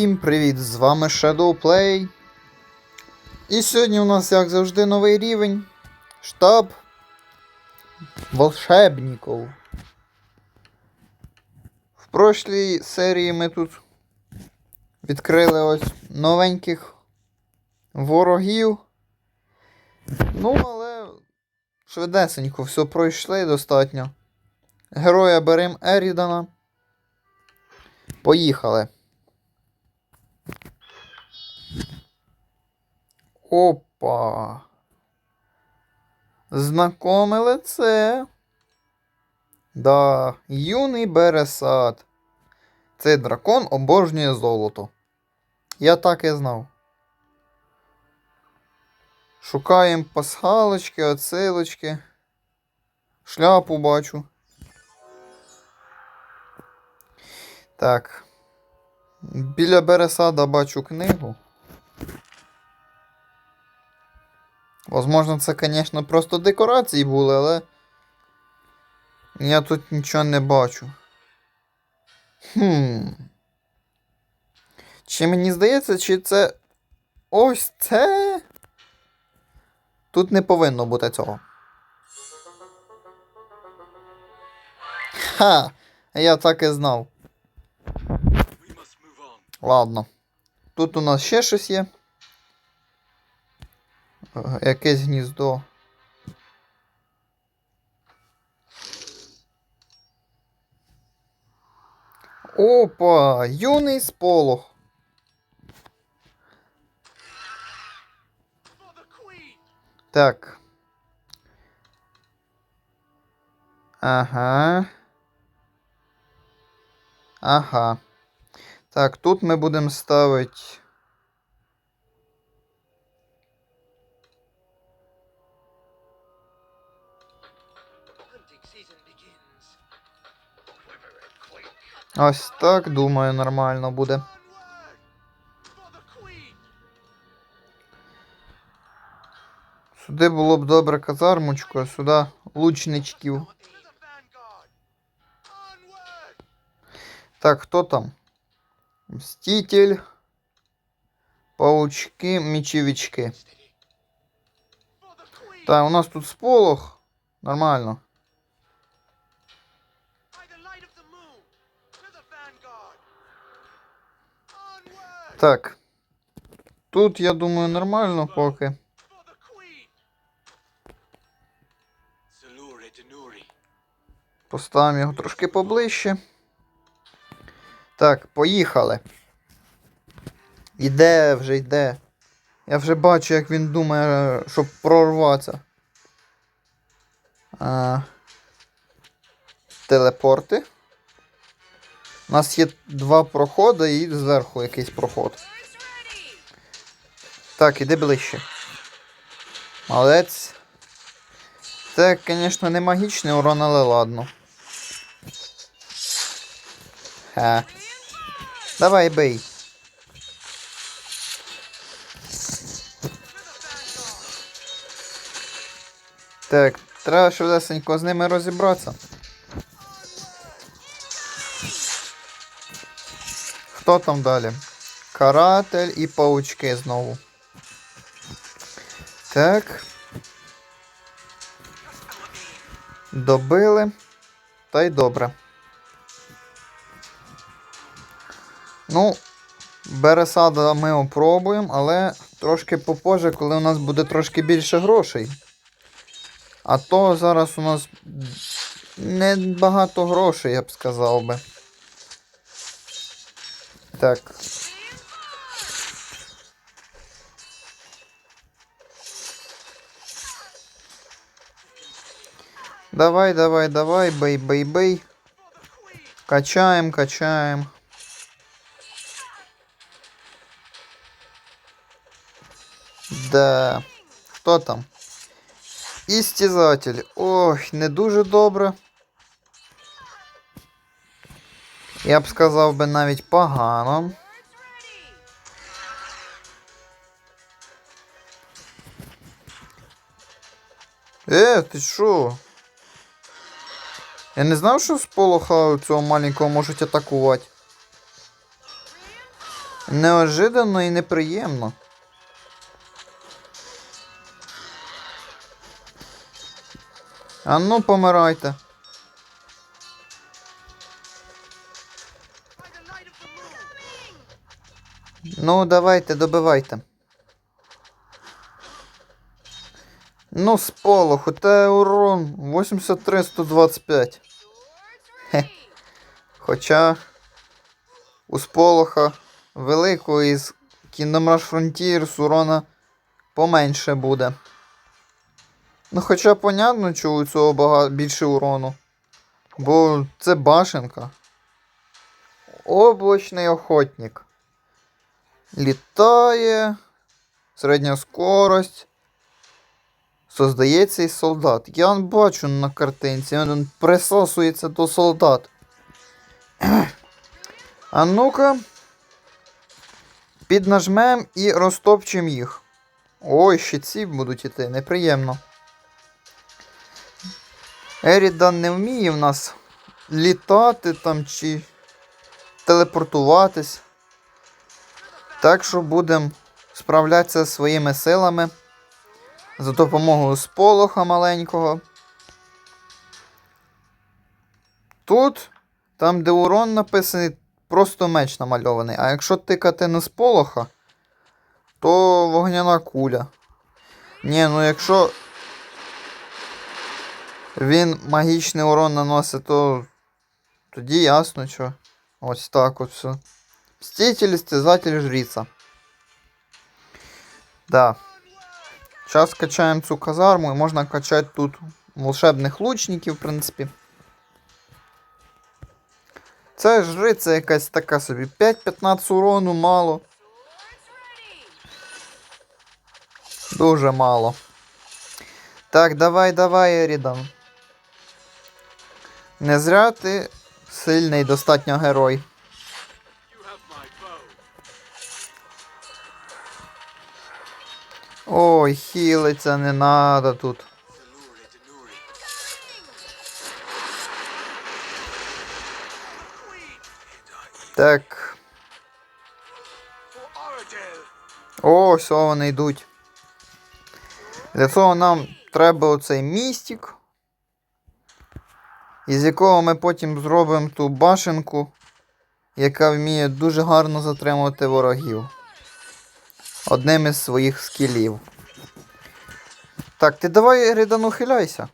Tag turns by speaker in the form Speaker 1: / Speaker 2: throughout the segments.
Speaker 1: Всім привіт! З вами Shadowplay. І сьогодні у нас, як завжди, новий рівень. Штаб волшебників. В прошлій серії ми тут відкрили ось новеньких ворогів. Ну, але швидесенько все пройшли достатньо. Героя берем Ерідана. Поїхали. Опа. Знакоме лице. Да, юний Бересад. Цей дракон обожнює золото. Я так і знав. Шукаємо пасхалочки, оцилочки. Шляпу бачу. Так. Біля Бересада бачу книгу. Возможно, це, звісно, просто декорації були, але я тут нічого не бачу. Хм. Чи мені здається, чи це ось це? Тут не повинно бути цього. Ха! Я так і знав. Ладно. Тут у нас ще щось є. Якесь гніздо. Опа! Юний сполох. Так. Ага. Ага. Так, тут ми будемо ставити. Ось так, думаю, нормально буде. Сюди було б добре казармочку, а сюди лучничків. Так, хто там? Мститель. Паучки, мечевички. Так, у нас тут сполох. Нормально. Так. Тут, я думаю, нормально поки. Поставимо його трошки поближче. Так, поїхали. Іде вже йде. Я вже бачу, як він думає, щоб прорватися. А, телепорти. У нас є два проходи і зверху якийсь проход. Так, іди ближче. Молодець. Це, звісно, не магічний урон, але ладно. Ха. Давай бий. Так, треба швидесенько з ними розібратися. Хто там далі? Каратель і паучки знову. Так. Добили. Та й добре. Ну, Бересада ми опробуємо, але трошки попозже, коли у нас буде трошки більше грошей. А то зараз у нас не багато грошей, я б сказав би. Так. Давай, давай, давай, бей, бей, бей. Качаем, качаем. Да. Хто там? Істязатель. Ой, не дуже добре. Я б сказав би навіть погано. Е, ти що? Я не знав, що з полоха цього маленького можуть атакувати. Неожиданно і неприємно. А ну, помирайте. Ну, давайте, добивайте. Ну, з полоху, те урон 83-125. Хе. Хоча у сполоха великого із Kingdom Rush Frontiers урона поменше буде. Ну, хоча понятно, що у цього бага... більше урону. Бо це башенка. Облачний охотник. Літає. Середня скорость. Создається із солдат. Я он бачу на картинці, він присасується до солдат. А ну-ка. Піднажмем і розтопчем їх. Ой, ще ці будуть іти, неприємно. Ерідан не вміє в нас літати там чи телепортуватись. Так що будемо справлятися своїми силами за допомогою сполоха маленького. Тут, там, де урон написаний, просто меч намальований. А якщо тикати на сполоха, то вогняна куля. Ні, ну якщо він магічний урон наносить, то тоді ясно, що. Ось так от все. Мститель, стязатель, жриця. Да. Зараз качаємо цю казарму і можна качати тут волшебних лучників, в принципі. Це жриця якась така собі. 5-15 урону мало. Дуже мало. Так, давай, давай, Ерідан. Не зря ти сильний достатньо герой. Ой, хілиться не надо тут. Так. О, все, вони йдуть. Для цього нам треба оцей містик, із якого ми потім зробимо ту башенку, яка вміє дуже гарно затримувати ворогів. Одним із своїх скілів. Так, ти давай Ридану хиляйся.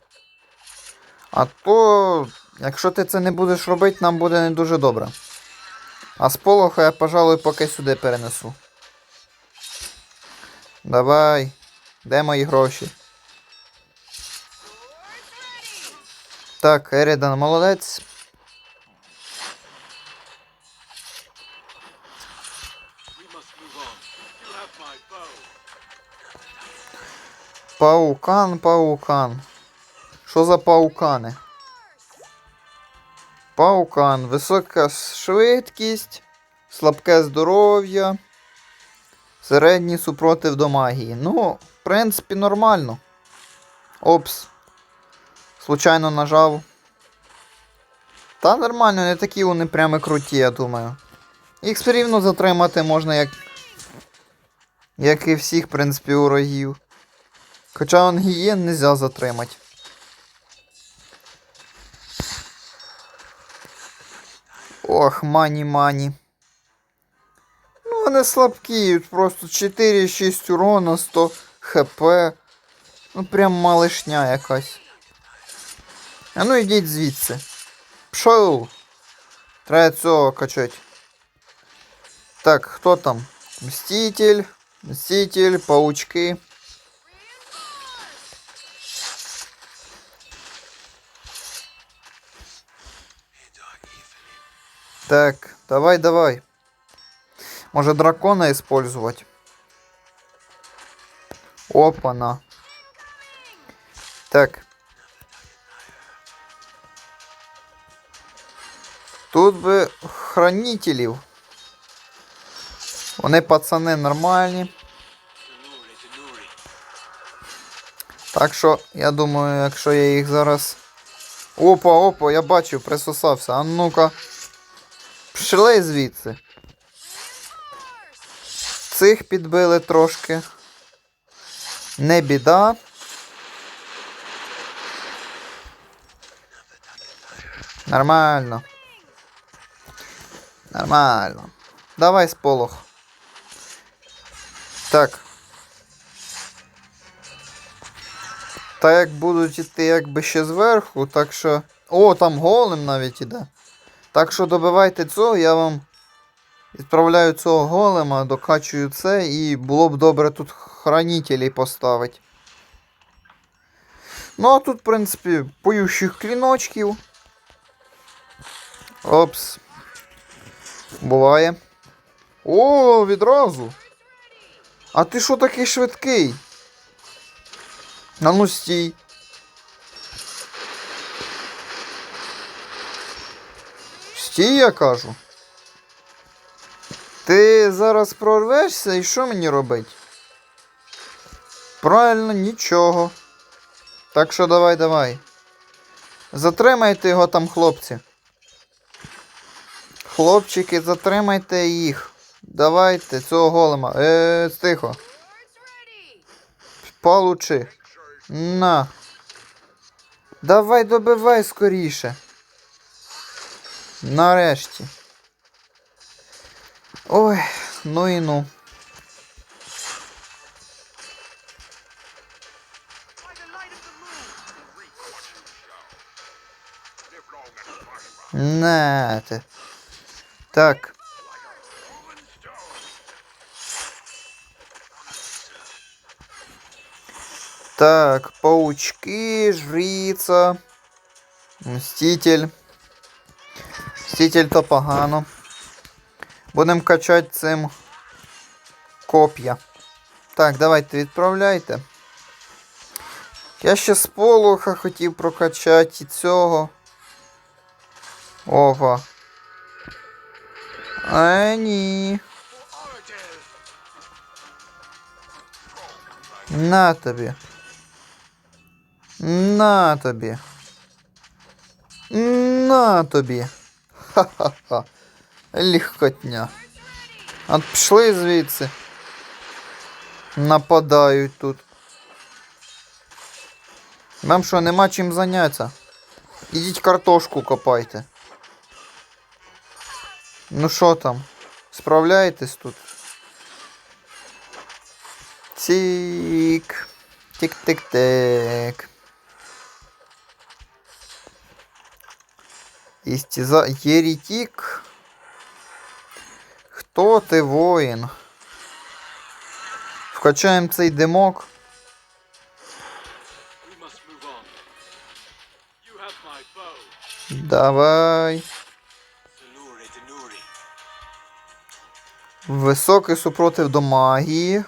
Speaker 1: А то, якщо ти це не будеш робити, нам буде не дуже добре. А з полоха я, пожалуй, поки сюди перенесу. Давай. Де мої гроші? Так, Ерідан молодець. Паукан, паукан. Що за паукани? Паукан, висока швидкість, слабке здоров'я, середній супротив до магії. Ну, в принципі, нормально. Опс. Случайно нажав. Та нормально, не такі вони прямо круті, я думаю. Їх все рівно затримати можна, як. Як і всіх, в принципі, ворогів. Хоча он гієн нельзя затримати. Ох, мані-мані. Ну, вони слабкі, просто 4-6 урона, 100 хп. Ну, прям малишня якась. А ну йдіть звідси. Пшов. Треба цього качать. Так, хто там? Мститель, Мститель, паучки. Так, давай, давай. Може дракона использовать? Опа-на. Так. Тут би хранителів. Вони пацани нормальні. Так що, я думаю, якщо я їх зараз. Опа, опа, я бачив, присосався. А ну-ка. Пшли звідси. Цих підбили трошки. Не біда. Нормально. Нормально. Давай сполох. Так. Та як будуть іти якби ще зверху, так що. О, там голем навіть іде. Так що добивайте цього, я вам відправляю цього голема, докачую це і було б добре тут хранителей поставити. Ну а тут, в принципі, поющих кліночків. Опс. Буває. О, відразу. А ти що такий швидкий? А ну стій. Стій, я кажу. Ти зараз прорвешся і що мені робить? Правильно, нічого. Так що давай, давай. Затримайте його там, хлопці. Хлопчики, затримайте їх. Давайте, цього голема. Е, тихо. Получи. На. Давай добивай скоріше. Нарешті. Ой, ну і ну.
Speaker 2: By the light of the moon.
Speaker 1: На ти. Так. Так, паучки, жриця. Мститель. Мститель то погано. Будемо качати цим коп'я. Так, давайте відправляйте. Я ще з полуха хотів прокачати і цього. Опа. А ні. На тобі. На тобі. На тобі. Ха-ха-ха. Легкотня. От пішли звідси. Нападають тут. Нам що, нема чим зайнятися? Ідіть картошку копайте. Ну що там? Справляєтесь тут? Тік. Тік-тик-тик. Істіза... Єрітік. Хто ти воїн? Вкачаємо цей димок. Давай. Високий супротив до магії.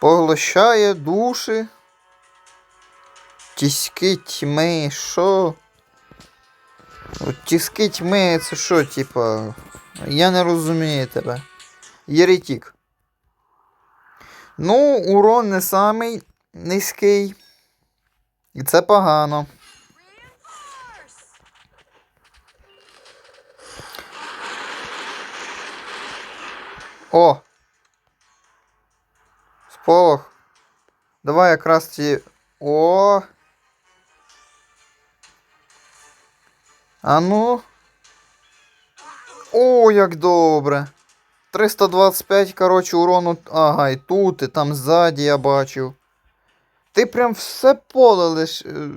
Speaker 1: Поглощає душі. Тіски тьми, що? Тіски тьми, це що, типа. Я не розумію тебе. Єретік. Ну, урон не самий низький. І це погано. О! Сполох. Давай якраз ці. О! А ну. О, як добре. 325, коротше, урону. Ага, і тут, і там ззаді я бачив. Ти прям все поле лиш е,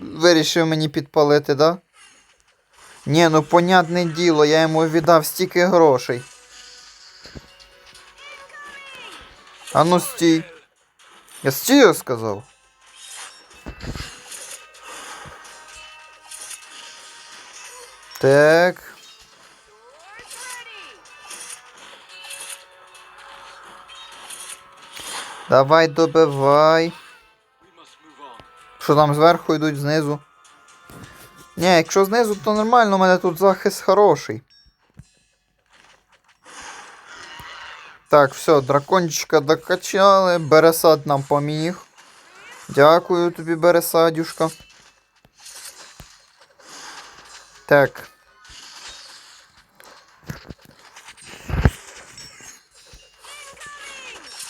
Speaker 1: вирішив мені підпалити, да? Ні, ну понятне діло, я йому віддав стільки грошей. А ну стій. Я стію сказав. Так. Давай добивай. Що там зверху йдуть знизу? Ні, якщо знизу, то нормально, у мене тут захист хороший. Так, все, дракончика докачали. Бересад нам поміг. Дякую тобі, Бересадюшка. Так.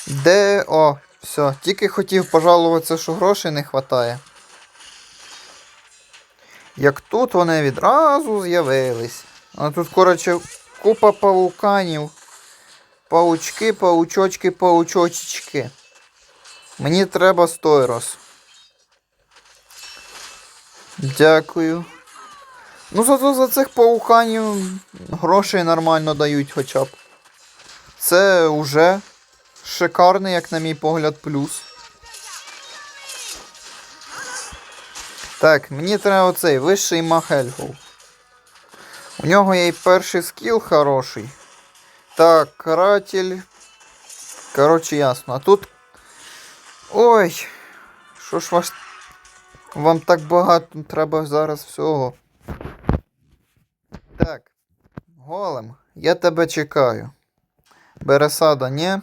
Speaker 1: Де. О, все. Тільки хотів пожалуватися, що грошей не вистачає. Як тут вони відразу з'явились. А тут, коротше, купа пауканів. Паучки, паучочки, паучочечки. Мені треба стойрос. Дякую. Ну, зато за цих пауканів грошей нормально дають хоча б. Це вже шикарний, як на мій погляд, плюс. Так, мені треба оцей вищий Махельгов. У нього є й перший скіл хороший. Так, каратель. Коротше, ясно. А тут. Ой. Що ж ваш. Вам так багато треба зараз всього. Так. Голем, я тебе чекаю. Бересада, ні?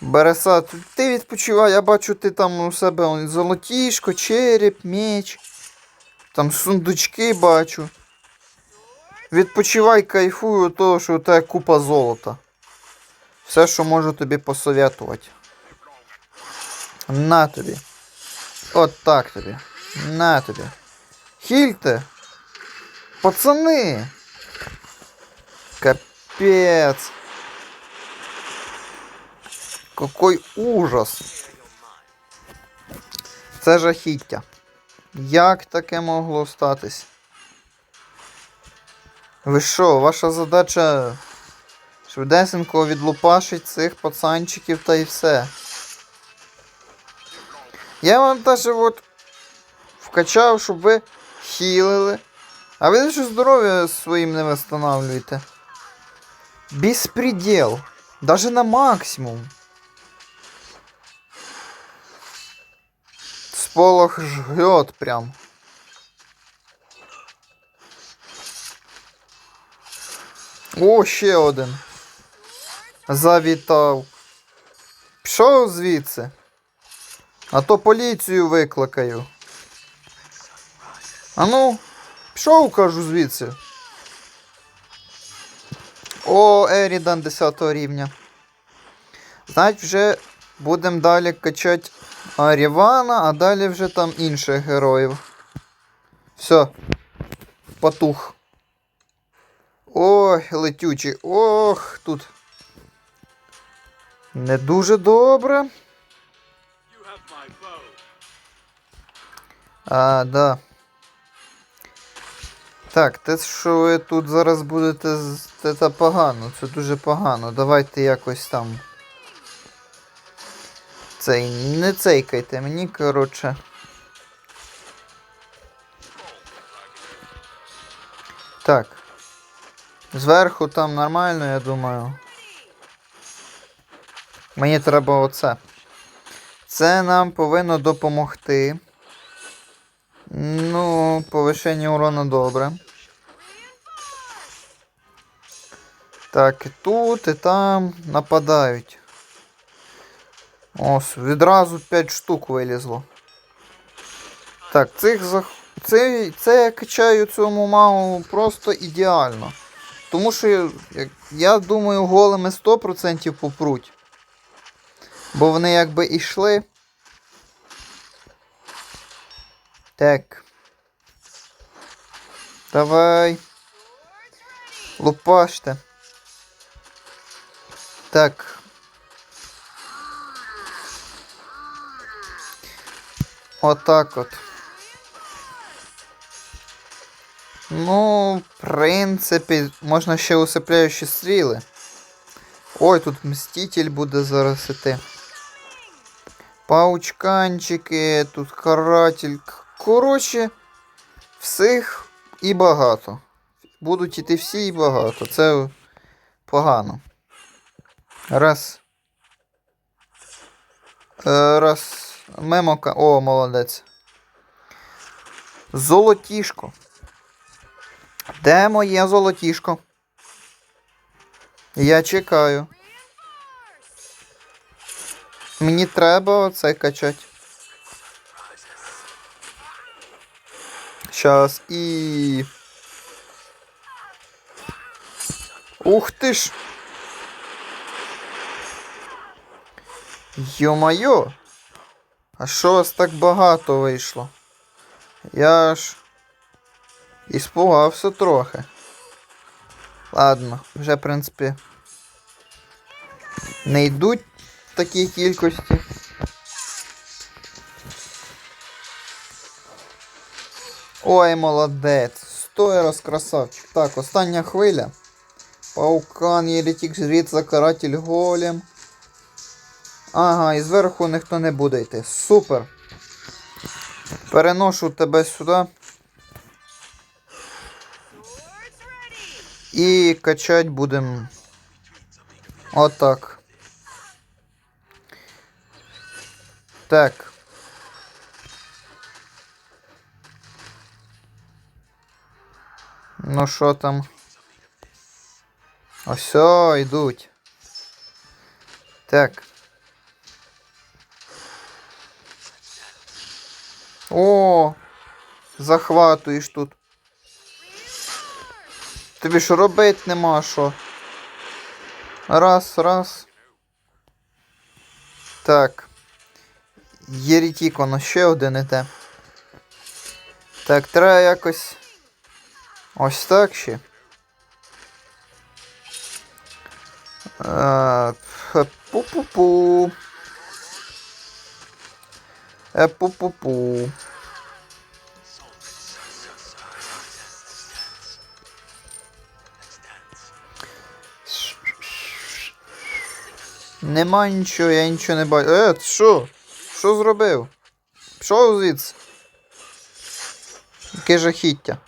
Speaker 1: Бересад, ти відпочивай, я бачу, ти там у себе золотішко, череп, меч. Там сундучки бачу. Відпочивай, кайфуй від того, що у тебе купа золота. Все, що можу тобі посоветувати. На тобі. От так тобі. На тобі. Хільте. Пацани. Капець. Какой ужас. Це жахіття. Як таке могло статись? Ви що, ваша задача швидесенько відлупашить цих пацанчиків та і все. Я вам даже от вкачав, щоб ви хілили. А ви лише здоров'я своїм не восстанавливаєте. Беспредел. Даже на максимум. Сполох жгет прям. О, ще один. Завітав. Пішов звідси. А то поліцію викликаю. А ну, пішов, кажу, звідси. О, Ерідан 10 рівня. Значить, вже будемо далі качати Арівана, а далі вже там інших героїв. Все. Потух. Ой, летючий. Ох, тут. Не дуже добре. А, да. Так, те, що ви тут зараз будете це, погано, це дуже погано. Давайте якось там. Цей, не цейкайте мені, коротше. Так. Зверху там нормально, я думаю. Мені треба оце. Це нам повинно допомогти. Ну, повишення урона добре. Так, і тут, і там нападають. Ось, відразу 5 штук вилізло. Так, цих зах... це, це я качаю цьому магу просто ідеально. Тому що, як- я думаю, голими 100% попруть. Бо вони якби ішли. Так. Давай. Лупаште. Так. Отак от. Ну, в принципі, можна ще усипляючі стріли. Ой, тут мститель буде зараз іти. Паучканчики, тут каратель. Коротше, всіх і багато. Будуть іти всі і багато. Це погано. Раз. Е, раз. Мемока. О, молодець. Золотішко. Де моє золотішко? Я чекаю. Мені треба оце качати. Щас і. Ух ти ж! Йо-майо! А що вас так багато вийшло? Я ж. Іспугався трохи. Ладно, вже, в принципі. Не йдуть в такій кількості. Ой, молодець. Стой раз красавчик. Так, остання хвиля. Паукан, Єретік, жріт, закаратель, голем. Ага, і зверху ніхто не буде йти. Супер. Переношу тебе сюди. І качать будемо. Отак. Так. Ну що там? Ось, йдуть. Так. О, захватуєш тут. Тобі що робити нема що. Раз, раз. Так. Єрітік, воно ще один іде. Так, треба якось. Ось так ще. Е, Пу-пу-пу. Е, Пу-пу-пу. Нема нічого, я нічого не бачу. Е, що? Що зробив? Пішов звідси. Яке жахіття.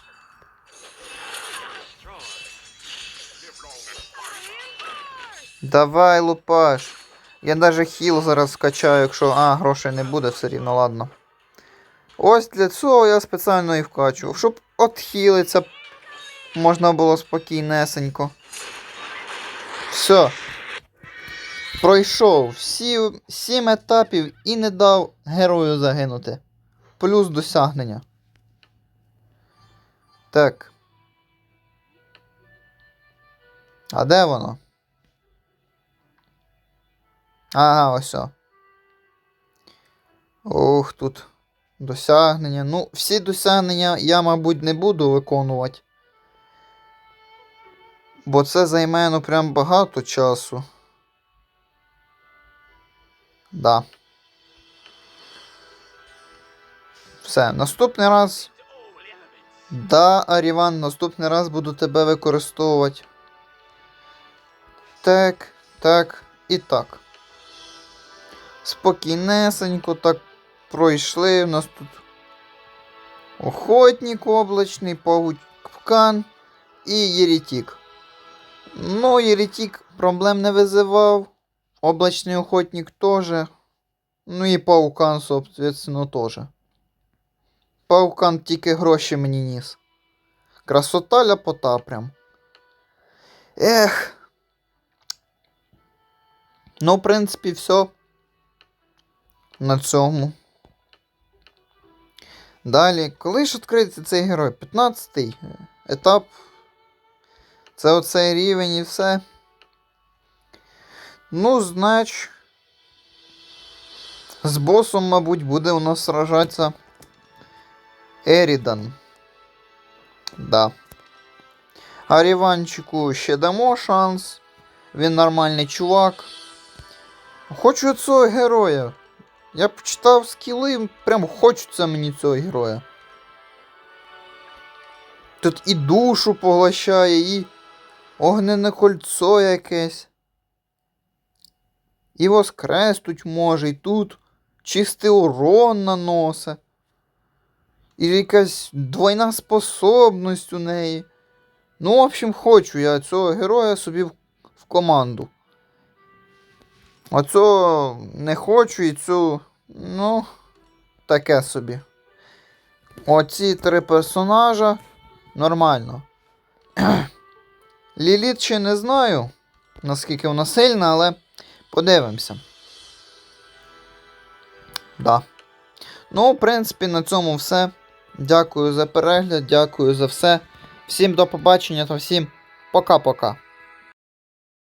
Speaker 1: Давай, лупаш. Я даже хіл зараз скачаю, якщо. А, грошей не буде, все рівно, ладно. Ось для цього я спеціально і вкачував, щоб отхилитися можна було спокійнесенько. Все. Пройшов всі сім етапів і не дав герою загинути. Плюс досягнення. Так. А де воно? Ага, ось. о. Ох, тут досягнення. Ну, всі досягнення я, мабуть, не буду виконувати. Бо це займе ну прям багато часу. Да. Все, наступний раз. Да, Аріван, наступний раз буду тебе використовувати. Так, так і так. Спокійнесенько так пройшли. У нас тут охотник облачний, паукан і єретік. Ну, єретік проблем не визивав. Облачний охотник теж. Ну і паукан, соответственно, теж. Паукан тільки гроші мені ніс. Красота ляпота прям. Ех. Ну, в принципі, все. На цьому. Далі, коли ж відкриється цей герой? 15-й етап. Це оцей рівень і все. Ну, знач. З босом, мабуть, буде у нас сражатися Ерідан. Да. А Ріванчику ще дамо шанс. Він нормальний чувак. Хочу цього героя. Я почитав скіли, прям хочеться мені цього героя. Тут і душу поглощає, і огнене кольцо якесь. І воскреснуть може, і тут чистий урон наносить. І якась двойна способність у неї. Ну, в общем, хочу я цього героя собі в, в команду. Цього не хочу і цю. Ну, таке собі. Оці три персонажа нормально. Ліліт ще не знаю, наскільки вона сильна, але подивимося. Да. Ну, в принципі, на цьому все. Дякую за перегляд, дякую за все. Всім до побачення та всім пока-пока.